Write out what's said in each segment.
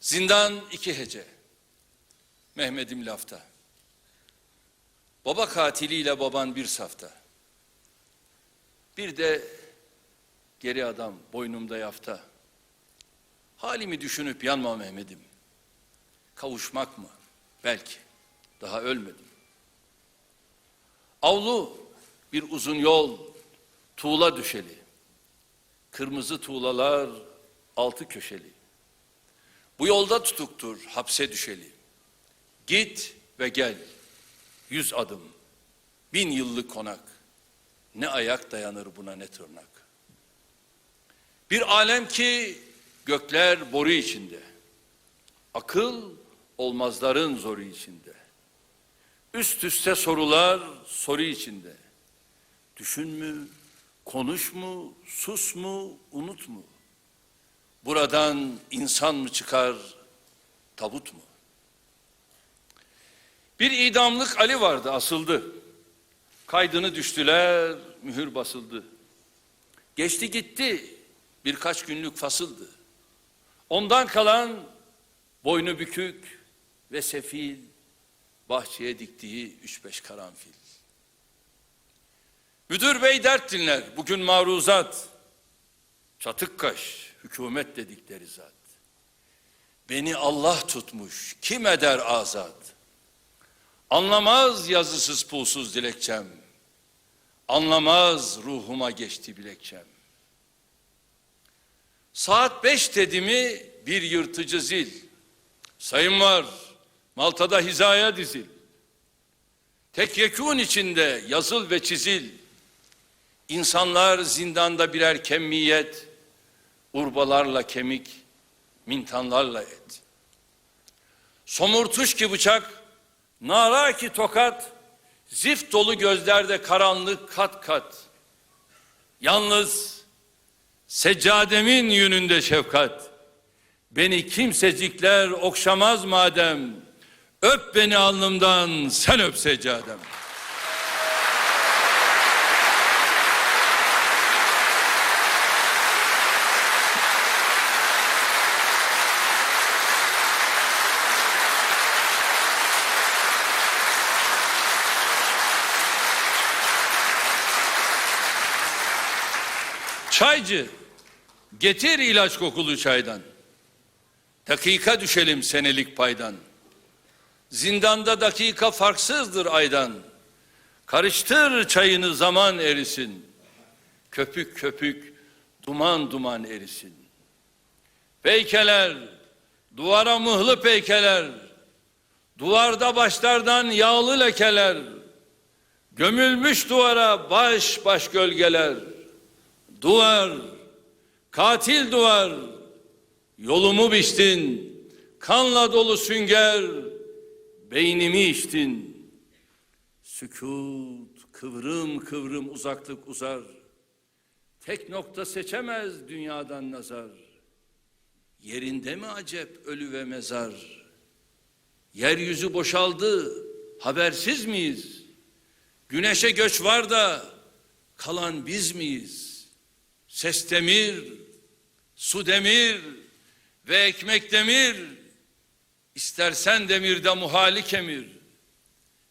Zindan iki hece. Mehmet'im lafta. Baba katiliyle baban bir safta. Bir de geri adam boynumda yafta. Halimi düşünüp yanma Mehmet'im. Kavuşmak mı? Belki. Daha ölmedim. Avlu bir uzun yol, tuğla düşeli. Kırmızı tuğlalar altı köşeli. Yolda tutuktur hapse düşeli. Git ve gel. Yüz adım. Bin yıllık konak. Ne ayak dayanır buna ne tırnak. Bir alem ki gökler boru içinde. Akıl olmazların zoru içinde. Üst üste sorular soru içinde. Düşün mü, konuş mu, sus mu, unut mu? Buradan insan mı çıkar, tabut mu? Bir idamlık Ali vardı, asıldı. Kaydını düştüler, mühür basıldı. Geçti gitti, birkaç günlük fasıldı. Ondan kalan boynu bükük ve sefil, bahçeye diktiği üç beş karanfil. Müdür bey dert dinler, bugün maruzat. Çatık kaş, hükümet dedikleri zat. Beni Allah tutmuş, kim eder azat? Anlamaz yazısız pulsuz dilekçem. Anlamaz ruhuma geçti bilekçem. Saat beş dedi mi bir yırtıcı zil. Sayın var, Malta'da hizaya dizil. Tek yekun içinde yazıl ve çizil. İnsanlar zindanda birer kemmiyet, urbalarla kemik, mintanlarla et. Somurtuş ki bıçak, nara ki tokat, zift dolu gözlerde karanlık kat kat. Yalnız seccademin yününde şefkat. Beni kimsecikler okşamaz madem, öp beni alnımdan sen öp seccadem. Çaycı, getir ilaç kokulu çaydan. Dakika düşelim senelik paydan. Zindanda dakika farksızdır aydan. Karıştır çayını zaman erisin. Köpük köpük, duman duman erisin. Peykeler, duvara mıhlı peykeler. Duvarda başlardan yağlı lekeler. Gömülmüş duvara baş baş gölgeler. Duvar, katil duvar, yolumu biçtin, kanla dolu sünger, beynimi içtin. Sükut, kıvrım kıvrım uzaklık uzar, tek nokta seçemez dünyadan nazar. Yerinde mi acep ölü ve mezar? Yeryüzü boşaldı, habersiz miyiz? Güneşe göç var da kalan biz miyiz? Ses demir, su demir ve ekmek demir. İstersen demirde muhali kemir.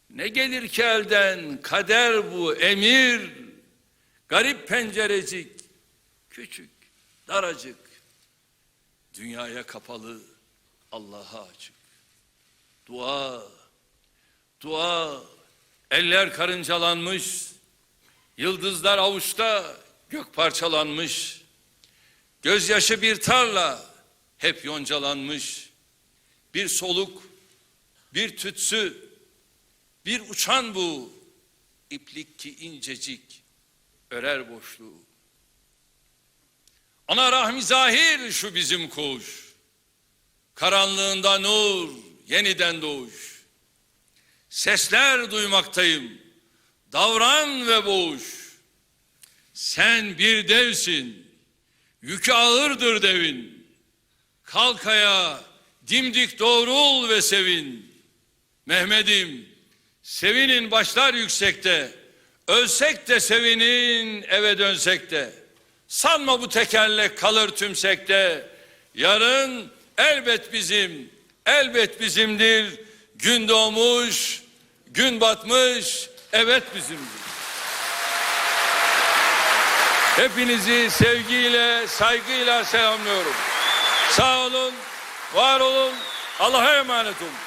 Ne gelir ki elden kader bu emir. Garip pencerecik, küçük, daracık. Dünyaya kapalı, Allah'a açık. Dua, dua, eller karıncalanmış, yıldızlar avuçta, gök parçalanmış. Gözyaşı bir tarla, hep yoncalanmış. Bir soluk, bir tütsü, bir uçan bu. iplik ki incecik, örer boşluğu. Ana rahmi zahir şu bizim koğuş. Karanlığında nur, yeniden doğuş. Sesler duymaktayım, davran ve boğuş. Sen bir devsin, yükü ağırdır devin. Kalk ayağa, dimdik doğrul ve sevin. Mehmet'im, sevinin başlar yüksekte. Ölsek de sevinin, eve dönsek de. Sanma bu tekerlek kalır tümsekte. Yarın elbet bizim, elbet bizimdir. Gün doğmuş, gün batmış, evet bizimdir. Hepinizi sevgiyle, saygıyla selamlıyorum. Sağ olun, var olun, Allah'a emanet olun.